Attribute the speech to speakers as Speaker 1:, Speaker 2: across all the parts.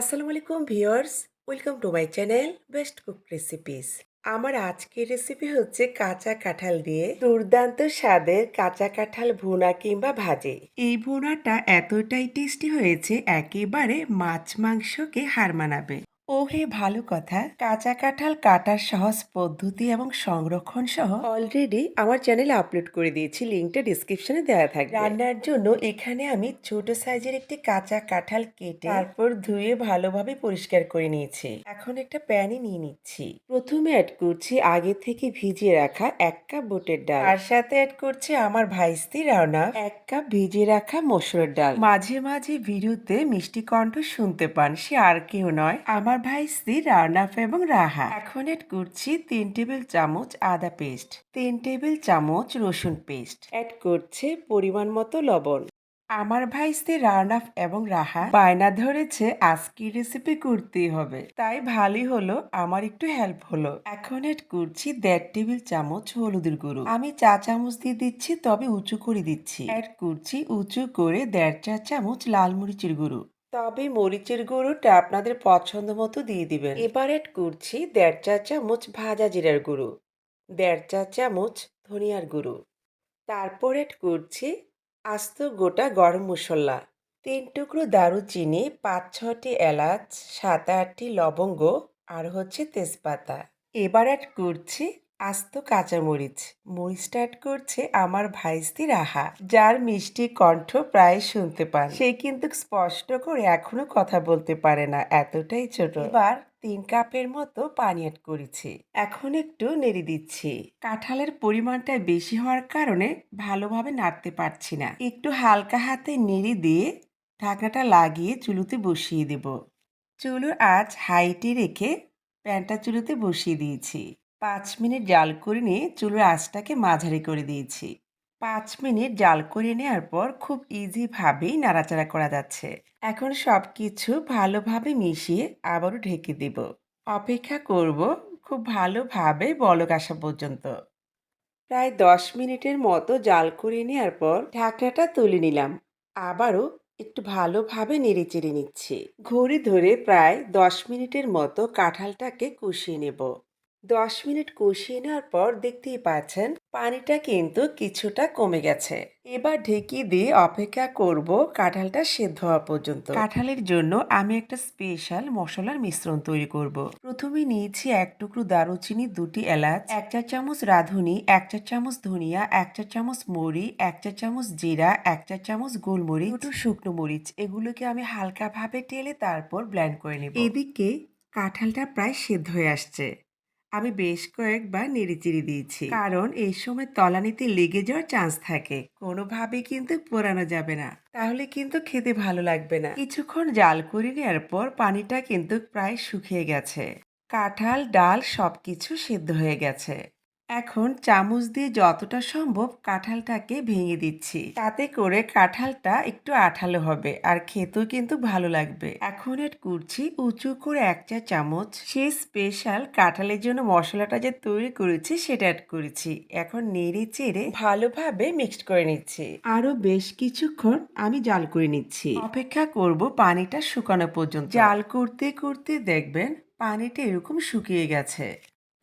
Speaker 1: আসসালামু আলাইকুম viewers, welcome to my channel best cook recipes. আমার আজকের রেসিপি হচ্ছে কাঁচা কাঁঠাল দিয়ে দুর্দান্ত স্বাদের কাঁচা কাঁঠাল ভুনা কিংবা ভাজে। এই ভুনাটা এতটাই টেস্টি হয়েছে, একেবারে মাছ মাংসকে হার মানাবে। ও হে ভালো কথা। কাঁচা কাঁঠাল কাটার সহজ পদ্ধতি এবং সংরক্ষণ সহ অলরেডি আমার চ্যানেলে আপলোড করে দিয়েছি লিঙ্কটা ডিসক্রিপশনে দেওয়া থাকবে। রান্নার জন্য এখানে আমি ছোট সাইজের একটি কাঁচা কাঁঠাল কেটে তারপর ধুয়ে ভালোভাবে পরিষ্কার করে নিয়েছি। এখন একটা প্যানে নিয়ে নিচ্ছি। প্রথমে অ্যাড করছি আগে থেকে ভিজিয়ে রাখা এক কাপ বুটের ডাল। তার সাথে অ্যাড করছি আমার ভাইস্তি রাওনা এক কাপ ভিজিয়ে রাখা মসুরের ডাল। মাঝে মাঝে ভিডিওতে মিষ্টি কণ্ঠ শুনতে পান সে আর কেউ নয়। আমার ভাইস্তি রাওনাফ এবং রাহা। এখন অ্যাড করছি তিন টেবিল চামচ আদা পেস্ট তিন টেবিল চামচ রসুন পেস্ট অ্যাড করছে পরিমাণ মতো লবণ। আমার ভাইস্তি রানাফ এবং রাহা বায়না ধরেছে আজকের রেসিপি করতেই হবে। তাই ভালোই হলো, আমার একটু হেল্প হলো। এখন এড করছি দেড় টেবিল চামচ হলুদের গুঁড়ো। আমি চা চামচ দিয়ে দিচ্ছি, তবে উঁচু করে দিচ্ছি। অ্যাড করছি উঁচু করে দেড় চা চামচ লাল মরিচের গুঁড়ো। তবে মরিচের গুঁড়োটা আপনাদের পছন্দ মতো দিয়ে দিবেন। এবার এড করছি দেড় চা চামচ ভাজা জিরার গুঁড়ো, দেড় চা চামচ ধনিয়ার গুঁড়ো। তারপর এড করছি আস্ত গোটা গরম মশলা, তিন টুকরো দারুচিনি, পাঁচ ছটি এলাচ, সাত আটটি লবঙ্গ আর হচ্ছে তেজপাতা। এবার অ্যাড করছি আস্ত কাঁচামরিচ মরিচটা অ্যাড করছে আমার ভাইস্তি রাহা, যার মিষ্টি কণ্ঠ প্রায় শুনতে পান। সে কিন্তু স্পষ্ট করে এখনও কথা বলতে পারে না, এতটাই ছোট। এবার তিন কাপের মতো পানি অ্যাড করেছি। এখন একটু নেড়ে দিচ্ছি। কাঁঠালের পরিমাণটা বেশি হওয়ার কারণে ভালোভাবে নাড়তে পারছি না। একটু হালকা হাতে নেড়ে দিয়ে ঢাকনাটা লাগিয়ে চুলোতে বসিয়ে দেব। চুলোর আজ হাইটে রেখে প্যানটা চুলোতে বসিয়ে দিয়েছি। পাঁচ মিনিট জাল করে নিয়ে চুলোর আঁচটাকে মাঝারি করে দিয়েছি। পাঁচ মিনিট জাল করে নেওয়ার পর খুব ইজিভাবেই নাড়াচাড়া করা যাচ্ছে। এখন সব কিছু ভালোভাবে মিশিয়ে আবারও ঢেকে দেব। অপেক্ষা করব খুব ভালোভাবে বলক আসা পর্যন্ত। প্রায় দশ মিনিটের মতো জাল করে নেওয়ার পর ঢাকনাটা তুলে নিলাম। আবারও একটু ভালোভাবে নেড়ে চেড়ে নিচ্ছি। ঘড়ি ধরে প্রায় দশ মিনিটের মতো কাঁঠালটাকে কষিয়ে নেব। দশ মিনিট কষিয়ে নেওয়ার পর দেখতেই পাচ্ছেন পানিটা কিন্তু কিছুটা কমে গেছে। এবার ঢেকে দিয়ে অপেক্ষা করব কাঁঠালটা সেদ্ধ হওয়া পর্যন্ত। কাঁঠালের জন্য আমি একটা স্পেশাল মশলার মিশ্রণ তৈরি করব। প্রথমে নিয়েছি এক টুকরো দারুচিনি দুটি এলাচ, এক চা চামচ রাঁধুনি, এক চা চামচ ধনিয়া, এক চা চামচ মরি, এক চা চামচ জিরা, এক চা চামচ গোলমরিচ, দুটো শুকনো মরিচ। এগুলোকে আমি হালকাভাবে টেলে তারপর ব্ল্যান্ড করে নেব। এদিকে কাঁঠালটা প্রায় সেদ্ধ হয়ে আসছে। আমি বেশ কয়েকবার নেড়েচেড়ে দিয়েছি। কারণ এই সময় তলানিতে লেগে যাওয়ার চান্স থাকে। কোনোভাবে কিন্তু পোড়ানো যাবে না। তাহলে কিন্তু খেতে ভালো লাগবে না। কিছুক্ষণ জাল করে নেওয়ার পর পানিটা কিন্তু প্রায় শুকিয়ে গেছে। কাঁঠাল, ডাল সব কিছু সিদ্ধ হয়ে গেছে। এখন চামচ দিয়ে যতটা সম্ভব কাঁঠালটাকে ভেঙে দিচ্ছি। তাতে করে কাঁঠালটা একটু আঠালো হবে আর খেতেও কিন্তু ভালো লাগবে। এখন এড করছি উঁচু করে এক চা চামচ। সে স্পেশাল কাঁঠালের জন্য মশলাটা যে তৈরি করেছি সেটা অ্যাড করেছি। এখন নেড়ে চেড়ে ভালোভাবে মিক্সড করে নিচ্ছি। আরও বেশ কিছুক্ষণ আমি জাল করে নিচ্ছি। অপেক্ষা করব পানিটা শুকানো পর্যন্ত। জাল করতে করতে দেখবেন পানিটা এরকম শুকিয়ে গেছে।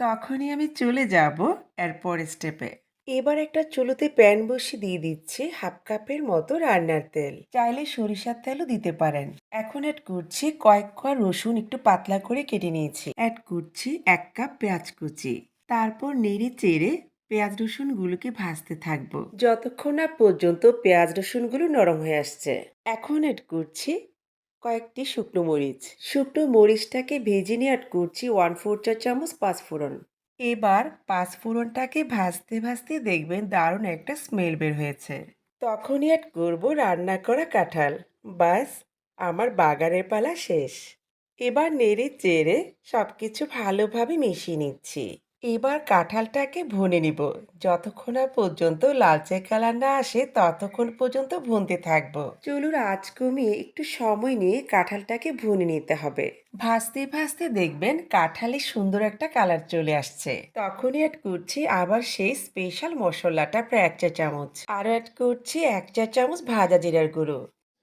Speaker 1: তখনই আমি চলে যাব এরপর স্টেপে এবার একটা চুলোতে প্যান বসিয়ে দিয়ে দিচ্ছি হাফ কাপের মতো রান্নার তেল। চাইলে সরিষার তেলও দিতে পারেন। এখন অ্যাড করছি কয়েক কোয়া রসুন একটু পাতলা করে কেটে নিয়েছি। অ্যাড করছি এক কাপ পেঁয়াজ কুচি। তারপর নেড়ে চেড়ে পেঁয়াজ রসুনগুলোকে ভাজতে থাকব। যতক্ষণ না পর্যন্ত পেঁয়াজ রসুনগুলো নরম হয়ে আসছে। এখন অ্যাড করছি কয়েকটি শুকনো মরিচ। শুকনো মরিচটাকে ভেজে নিয়ে অ্যাড করছি ওয়ান ফোর চা চামচ পাঁচফোড়ন। এবার পাঁচফোড়নটাকে ভাজতে ভাজতে দেখবেন দারুণ একটা স্মেল বের হয়েছে। তখনই অ্যাড করব রান্না করা কাঁঠাল। বাস আমার বাগানের পালা শেষ। এবার নেড়ে চেড়ে সব কিছু ভালোভাবে মিশিয়ে নিচ্ছি। এবার কাঁঠালটাকে ভুনে নিব। যতক্ষণ না পর্যন্ত লালচে কালার না আসে, ততক্ষণ পর্যন্ত ভুনতে থাকব। চলুন আজ কমিয়ে একটু সময় নিয়ে কাঁঠালটাকে ভুনে নিতে হবে। ভাজতে ভাজতে দেখবেন কাঁঠালে সুন্দর একটা কালার চলে আসছে। তখনই অ্যাড করছি আবার সেই স্পেশাল মশলাটা প্রায় এক চা চামচ। আর অ্যাড করছি এক চা চামচ ভাজা জিরার গুঁড়ো।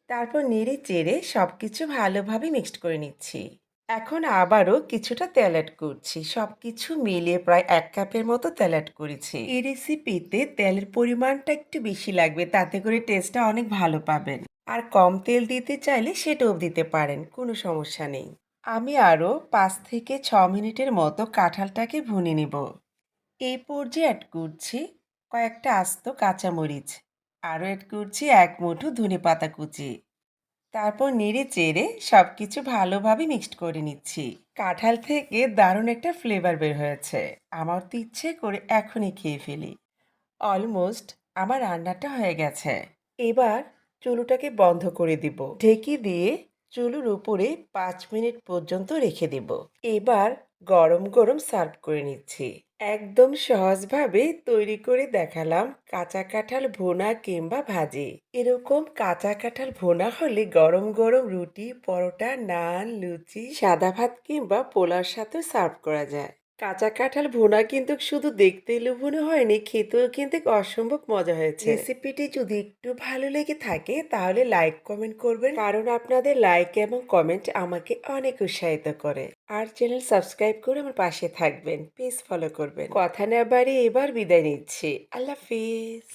Speaker 1: তারপর নেড়ে চেড়ে সব কিছু ভালোভাবে মিক্সড করে নিচ্ছি। এখন আবারও কিছুটা তেল অ্যাড করছি। সব কিছু মিলিয়ে প্রায় এক কাপের মতো তেল অ্যাড করেছি। এই রেসিপিতে তেলের পরিমাণটা একটু বেশি লাগবে, তাতে করে টেস্টটা অনেক ভালো পাবেন। আর কম তেল দিতে চাইলে সেটাও দিতে পারেন, কোনো সমস্যা নেই। আমি আরও পাঁচ থেকে ছ মিনিটের মতো কাঁঠালটাকে ভুনে নেব। এই পর্যায়ে অ্যাড করছি কয়েকটা আস্ত কাঁচামরিচ। আরও অ্যাড করছি এক মুঠো ধনে পাতা কুচি। তারপর নেড়ে চেড়ে সব কিছু ভালোভাবে মিক্সড করে নিচ্ছি। কাঁঠাল থেকে দারুণ একটা ফ্লেভার বের হয়েছে। আমার তো ইচ্ছে করে এখনই খেয়ে ফেলি। অলমোস্ট আমার রান্নাটা হয়ে গেছে। এবার চুলোটাকে বন্ধ করে দিব। ঢেকে দিয়ে চুলোর উপরে পাঁচ মিনিট পর্যন্ত রেখে দেব। এবার গরম গরম সার্ভ করে নিচ্ছি। একদম সহজভাবে তৈরি করে দেখালাম কাঁচা কাঁঠাল ভোনা কিংবা ভাজি। এরকম কাঁচা কাঁঠাল ভোনা হলে গরম গরম রুটি, পরোটা, নান, লুচি, সাদা ভাত কিংবা পোলার সাথে সার্ভ করা যায়। কাঁচা কাঁঠাল ভোনা কিন্তু শুধু দেখতে লোভনীয় হয়নি খেতেও কিন্তু অসম্ভব মজা হয়েছে। রেসিপিটি যদি একটু ভালো লেগে থাকে তাহলে লাইক কমেন্ট করবেন। কারণ আপনাদের লাইক এবং কমেন্ট আমাকে অনেক উৎসাহিত করে। আর চ্যানেল সাবস্ক্রাইব করে আমার পাশে থাকবেন পেজ ফলো করবেন। কথা না বাড়ি এবার বিদায় নিচ্ছি। আল্লাহ হাফিজ।